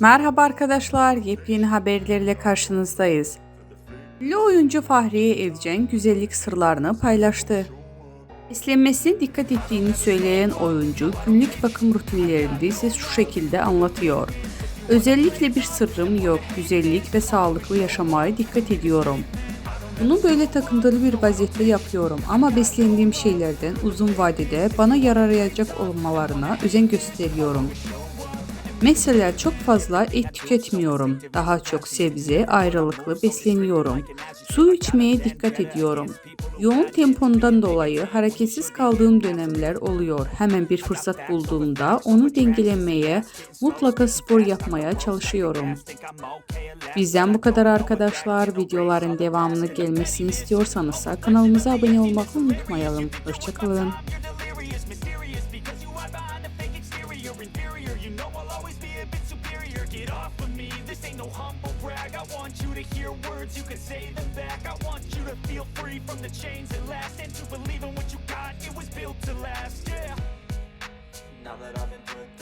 Merhaba arkadaşlar, yepyeni haberlerle karşınızdayız. Ünlü oyuncu Fahriye Evcen güzellik sırlarını paylaştı. Beslenmesine dikkat ettiğini söyleyen oyuncu günlük bakım rutinlerini ise şu şekilde anlatıyor. Özellikle bir sırrım yok, güzellik ve sağlıklı yaşamaya dikkat ediyorum. Bunu böyle takıntılı bir vaziyette yapıyorum ama beslendiğim şeylerden uzun vadede bana yararayacak olmalarına özen gösteriyorum. Mesela çok fazla et tüketmiyorum. Daha çok sebze, ayrılıklı besleniyorum. Su içmeye dikkat ediyorum. Yoğun tempondan dolayı hareketsiz kaldığım dönemler oluyor. Hemen bir fırsat bulduğumda onu dengelemeye, mutlaka spor yapmaya çalışıyorum. Bizden bu kadar arkadaşlar. Videoların devamını gelmesini istiyorsanız kanalımıza abone olmayı unutmayalım. Hoşçakalın. Want you to hear words, you can say them back. I want you to feel free from the chains that last and to believe in what you got. It was built to last, yeah. Now that I've been